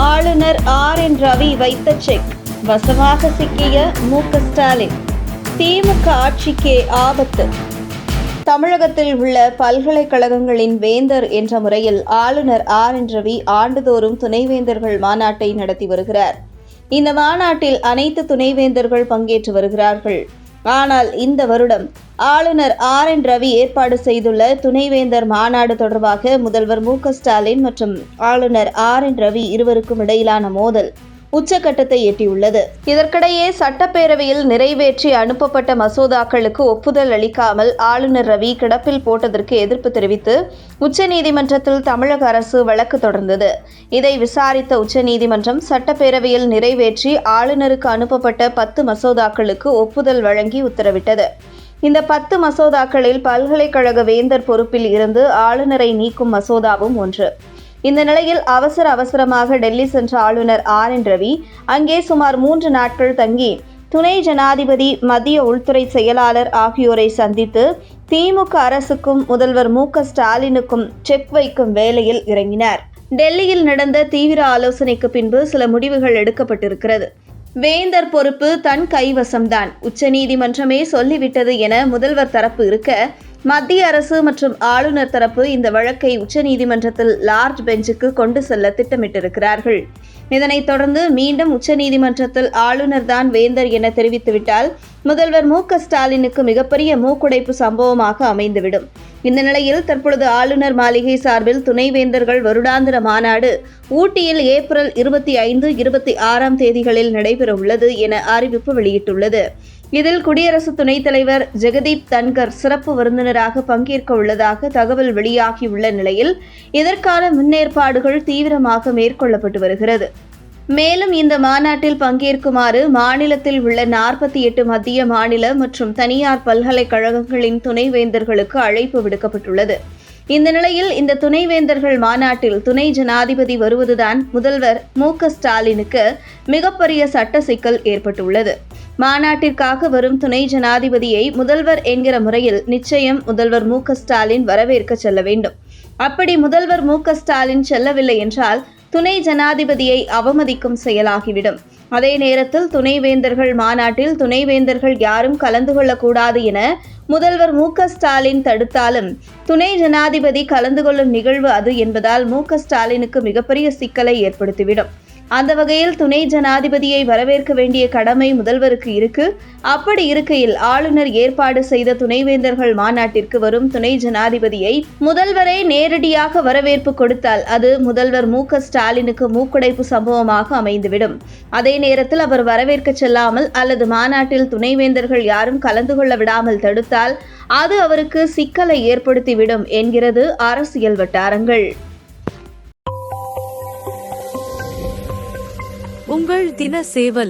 ஆளுநர் R N Ravi வைத்த check. வசமாக சிக்கிய மு க ஸ்டாலின். திமுக ஆட்சிக்கே ஆபத்து. தமிழகத்தில் உள்ள பல்கலைக்கழகங்களின் வேந்தர் என்ற முறையில் ஆளுநர் ஆர் என் ரவி ஆண்டுதோறும் துணைவேந்தர்கள் மாநாட்டை நடத்தி வருகிறார். இந்த மாநாட்டில் அனைத்து துணைவேந்தர்கள் பங்கேற்று வருகிறார்கள். ஆனால் இந்த வருடம் ஆளுநர் ஆர் என் ரவி ஏற்பாடு செய்துள்ள துணைவேந்தர் மாநாடு தொடர்பாக முதல்வர் மு க ஸ்டாலின் மற்றும் ஆளுநர் ஆர் என் ரவி இருவருக்கும் இடையிலான மோதல். உச்சகட்டத்தை எட்டியுள்ளது. இதற்கிடையே சட்டப்பேரவையில் நிறைவேற்றி அனுப்பப்பட்ட மசோதாக்களுக்கு ஒப்புதல் அளிக்காமல் ஆளுநர் ரவி கிடப்பில் போட்டதற்கு எதிர்ப்பு தெரிவித்து உச்சநீதிமன்றத்தில் தமிழக அரசு வழக்கு தொடர்ந்தது. இதை விசாரித்த உச்சநீதிமன்றம் சட்டப்பேரவையில் நிறைவேற்றி ஆளுநருக்கு அனுப்பப்பட்ட பத்து மசோதாக்களுக்கு ஒப்புதல் வழங்கி உத்தரவிட்டது. இந்த பத்து மசோதாக்களில் பல்கலைக்கழக வேந்தர் பொறுப்பில் இருந்து ஆளுநரை நீக்கும் மசோதாவும் ஒன்று. இந்த நிலையில் அவசர அவசரமாக டெல்லி சென்ற ஆளுநர் ஆர் என் ரவி. அங்கே சுமார் மூன்று நாட்கள் தங்கி துணை ஜனாதிபதி மத்திய உள்துறை செயலாளர் ஆகியோரை சந்தித்து திமுக அரசுக்கும் முதல்வர் மு ஸ்டாலினுக்கும் செக் வைக்கும் வேலையில் இறங்கினார். டெல்லியில் நடந்த தீவிர ஆலோசனைக்கு பின்பு சில முடிவுகள் எடுக்கப்பட்டிருக்கிறது. வேந்தர் பொறுப்பு தன் கைவசம்தான். உச்சநீதிமன்றமே சொல்லிவிட்டது என முதல்வர் தரப்பு இருக்க மத்திய அரசு மற்றும் ஆளுநர் தரப்பு இந்த வழக்கை உச்சநீதிமன்றத்தில் லார்ஜ் பெஞ்சுக்கு கொண்டு செல்ல திட்டமிட்டிருக்கிறார்கள். இதனைத் தொடர்ந்து மீண்டும் உச்சநீதிமன்றத்தில் ஆளுநர் தான் வேந்தர் என தெரிவித்துவிட்டால் முதல்வர் மு க ஸ்டாலினுக்கு மிகப்பெரிய மூக்குடைப்பு சம்பவமாக அமைந்துவிடும். இந்த நிலையில் தற்பொழுது ஆளுநர் மாளிகை சார்பில் துணைவேந்தர்கள் வருடாந்திர மாநாடு ஊட்டியில் ஏப்ரல் இருபத்தி ஐந்து இருபத்தி ஆறாம் தேதிகளில் நடைபெறவுள்ளது என அறிவிப்பு வெளியிட்டுள்ளது. இதில் குடியரசு துணைத் தலைவர் ஜெகதீப் தன்கர் சிறப்பு விருந்தினராக பங்கேற்க உள்ளதாக தகவல் வெளியாகியுள்ள நிலையில் இதற்கான முன்னேற்பாடுகள் தீவிரமாக மேற்கொள்ளப்பட்டு வருகிறது. மேலும் இந்த மாநாட்டில் பங்கேற்குமாறு மாநிலத்தில் உள்ள நாற்பத்தி எட்டு மத்திய மாநில மற்றும் தனியார் பல்கலைக்கழகங்களின் துணைவேந்தர்களுக்கு அழைப்பு விடுக்கப்பட்டுள்ளது. இந்த நிலையில் இந்த துணைவேந்தர்கள் மாநாட்டில் துணை ஜனாதிபதி வருவதுதான் முதல்வர் மு க ஸ்டாலினுக்கு மிகப்பெரிய சட்ட சிக்கல் ஏற்பட்டுள்ளது. மாநாட்டிற்காக வரும் துணை ஜனாதிபதியை முதல்வர் என்கிற முறையில் நிச்சயம் முதல்வர் மு க ஸ்டாலின் வரவேற்க செல்ல வேண்டும். அப்படி முதல்வர் மு க ஸ்டாலின் செல்லவில்லை என்றால் துணை ஜனாதிபதியை அவமதிக்கும் செயலாகிவிடும். அதே நேரத்தில் துணைவேந்தர்கள் மாநாட்டில் துணைவேந்தர்கள் யாரும் கலந்து கொள்ளக்கூடாது என முதல்வர் மு ஸ்டாலின் தடுத்தாலும் துணை ஜனாதிபதி கலந்து கொள்ளும் நிகழ்வு அது என்பதால் மு ஸ்டாலினுக்கு மிகப்பெரிய சிக்கலை ஏற்படுத்திவிடும். அந்த வகையில் துணை ஜனாதிபதியை வரவேற்க வேண்டிய கடமை முதல்வருக்கு இருக்கு. அப்படி இருக்கையில் ஆளுநர் ஏற்பாடு செய்த துணைவேந்தர்கள் மாநாட்டிற்கு வரும் துணை ஜனாதிபதியை முதல்வரே நேரடியாக வரவேற்பு கொடுத்தால் அது முதல்வர் மு க ஸ்டாலினுக்கு மூக்குடைப்பு சம்பவமாக அமைந்துவிடும். அதே நேரத்தில் அவர் வரவேற்க செல்லாமல் அல்லது மாநாட்டில் துணைவேந்தர்கள் யாரும் கலந்து கொள்ள விடாமல் தடுத்தால் அது அவருக்கு சிக்கலை ஏற்படுத்திவிடும் என்கிறது அரசியல் வட்டாரங்கள். உங்கள் தின சேவல்.